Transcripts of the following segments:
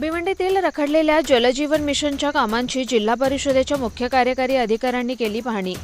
भिवंडीतील रखडलेल्या जलजीवन मिशनच्या कामांची जिल्हा परिषदेच्या मुख्य कार्यकारी अधिकाऱ्यांनी केली पाहणी.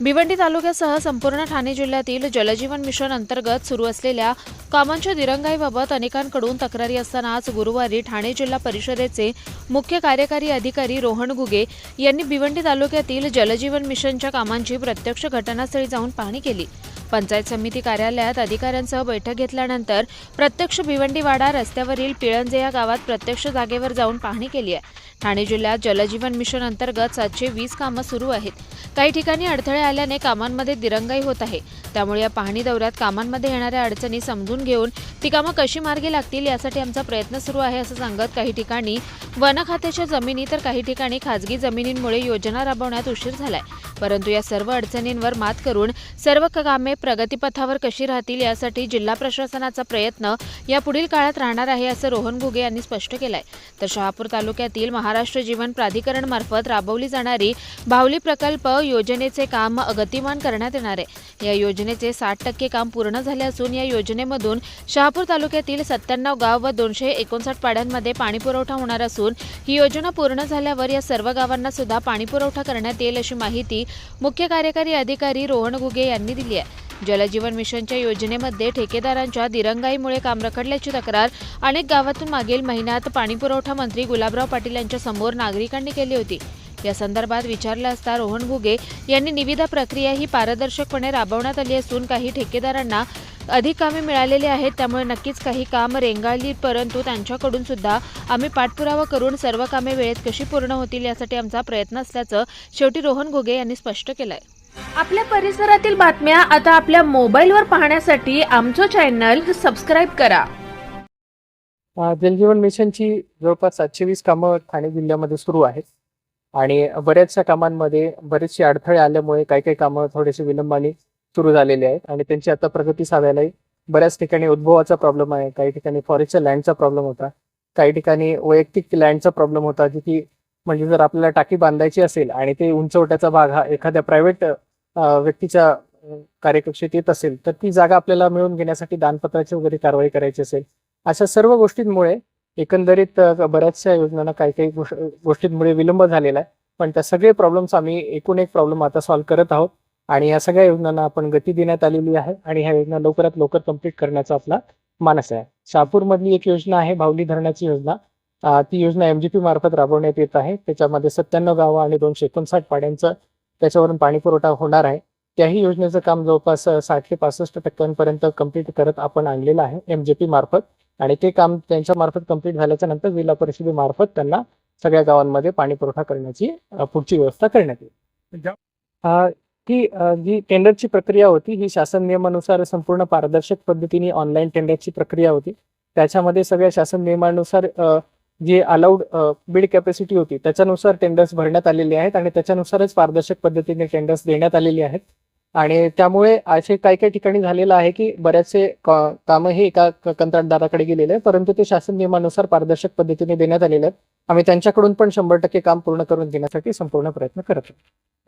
भिवंडी तालुक्यासह संपूर्ण ठाणे जिल्ह्यातील जलजीवन मिशन अंतर्गत सुरू असलेल्या कामांच्या दिरंगाईबाबत अनेकांकडून तक्रारी असताना आज गुरुवारी ठाणे जिल्हा परिषदेचे मुख्य कार्यकारी अधिकारी रोहन गुगे यांनी भिवंडी तालुक्यातील जलजीवन मिशनच्या कामांची प्रत्यक्ष घटनास्थळी जाऊन पाहणी केली. पंचायत समिती कार्यालयात अधिकाऱ्यांसह बैठक घेतल्यानंतर प्रत्यक्ष भिवंडीवाडा रस्त्यावरील पिळंजे या गावात प्रत्यक्ष जागेवर जाऊन पाहणी केली आहे. ठाणे जिल्ह्यात जलजीवन मिशन अंतर्गत सातशे वीस कामं सुरू आहेत. काही ठिकाणी अडथळे आल्याने कामांमध्ये दिरंगाई होत आहे. त्यामुळे या पाहणी दौऱ्यात कामांमध्ये येणाऱ्या अडचणी समजून घेऊन ती कामं कशी मार्गी लागतील यासाठी आमचा प्रयत्न सुरू आहे असं सांगत काही ठिकाणी वन खात्याच्या जमिनी तर काही ठिकाणी खाजगी जमिनींमुळे योजना राबवण्यात उशीर झालाय. परंतु या सर्व अडचणींवर मात करून सर्व कामे प्रगतीपथावर कशी राहतील यासाठी जिल्हा प्रशासनाचा प्रयत्न या पुढील काळात राहणार आहे असं रोहन घुगे यांनी स्पष्ट केलंय. तर शहापूर तालुक्यातील महाराष्ट्र जीवन प्राधिकरण मार्फत राबवली जाणारी बाहुली प्रकल्प योजनेचे काम गतिमान करण्यात येणार आहे. या योजनेचे साठ टक्के काम पूर्ण झाले असून या योजनेमधून शहापूर तालुक्यातील सत्त्याण्णव गाव व दोनशे एकोणसाठ पाड्यांमध्ये पाणीपुरवठा होणार असून ही योजना पूर्ण झाल्यावर या सर्व गावांना सुद्धा पाणीपुरवठा करण्यात येईल अशी माहिती मुख्य कार्यकारी अधिकारी रोहन घुगे यांनी दिली आहे. जलजीवन मिशनच्या योजनेमध्ये ठेकेदारांच्या दिरंगाईमुळे काम रखडल्याची तक्रार अनेक गावातून मागील महिन्यात पाणीपुरवठा मंत्री गुलाबराव पाटील यांच्या समोर नागरिकांनी केली होती. या संदर्भात विचारलं असता रोहन घुगे यांनी निविदा प्रक्रिया ही पारदर्शकपणे राबवण्यात आली असून काही ठेकेदारांना अधिक कामे मिळालेली आहेत त्यामुळे नक्कीच काही काम रेंगाळली परंतु त्यांच्याकडून सुद्धा आम्ही पाठपुरावा करून सर्व कामे वेळेत कशी पूर्ण होतील यासाठी आमचा प्रयत्न असल्याचं शेवटी रोहन घुगे यांनी स्पष्ट केलंय. आपल्या परिसरातील बातम्या आता आपल्या मोबाईलवर पाहण्यासाठी आमचं चॅनल सबस्क्राईब करा. जलजीवन मिशनची जवळपास सातशे वीस कामं ठाणे जिल्ह्यामध्ये सुरू आहेत. आणि बऱ्याचशा कामांमध्ये बरेचसे अडथळे आल्यामुळे काही काही कामं थोडेसे विलंबाने सुरू झालेले आहेत. आणि त्यांची आता प्रगती साधायलाही बऱ्याच ठिकाणी उद्भवाचा प्रॉब्लेम आहे. काही ठिकाणी फॉरेस्टच्या लँडचा प्रॉब्लेम होता. काही ठिकाणी वैयक्तिक लँडचा प्रॉब्लेम होता. जिथे म्हणजे जर आपल्याला टाकी बांधायची असेल आणि ते उंचवट्याचा भाग हा एखाद्या प्रायव्हेट व्यक्तीच्या कार्यकक्षेत येत असेल तर ती जागा आपल्याला मिळवून घेण्यासाठी दानपत्राची वगैरे कारवाई करायची असेल. अशा सर्व गोष्टींमुळे एकंदरीत बऱ्याचशा योजनांना काही काही गोष्टींमुळे विलंब झालेला आहे. पण त्या सगळे प्रॉब्लेम्स आम्ही एकूण एक प्रॉब्लेम आता सॉल्व्ह करत आहोत. आणि या सगळ्या योजनांना आपण गती देण्यात आलेली आहे आणि ह्या योजना लवकरात लवकर कंप्लीट करण्याचा आपला मानस आहे. शहापूरमधली एक योजना आहे भावली धरणाची योजना. ती योजना एमजीपी मार्फत राबवण्यात येत आहे. त्याच्यामध्ये सत्त्याण्णव गावं आणि दोनशे एकोणसाठ पाड्यांचं त्याच्यावरून पाणी पुरवठा होणार आहे. त्याही योजनेचं काम जवळपास साठ ते पासष्ट टक्क्यांपर्यंत कंप्लीट करत आपण आणलेलं आहे एमजेपी मार्फत. आणि ते काम त्यांच्या मार्फत कंप्लीट झाल्याच्यानंतर जिल्हा परिषदेमार्फत त्यांना सगळ्या गावांमध्ये पाणी पुरवठा करण्याची पुढची व्यवस्था करण्यात येईल. ही जी टेंडरची प्रक्रिया होती ही शासन नियमानुसार संपूर्ण पारदर्शक पद्धतीने ऑनलाईन टेंडरची प्रक्रिया होती. त्याच्यामध्ये सगळ्या शासन नियमानुसार जे अलाउड बिड कॅपॅसिटी होती त्याच्यानुसार टेंडर्स भरण्यात आलेले आहेत आणि त्याच्यानुसारच पारदर्शक पद्धतीने टेंडर्स देण्यात आलेले आहेत. आणि त्यामुळे असे काही काही ठिकाणी झालेलं आहे की बऱ्याचसे कामं हे एका कंत्राटदाराकडे गेलेले आहे परंतु ते शासन नियमानुसार पारदर्शक पद्धतीने देण्यात आलेले आहेत. आम्ही त्यांच्याकडून पण शंभर टक्के काम पूर्ण करून देण्यासाठी संपूर्ण प्रयत्न करत आहोत.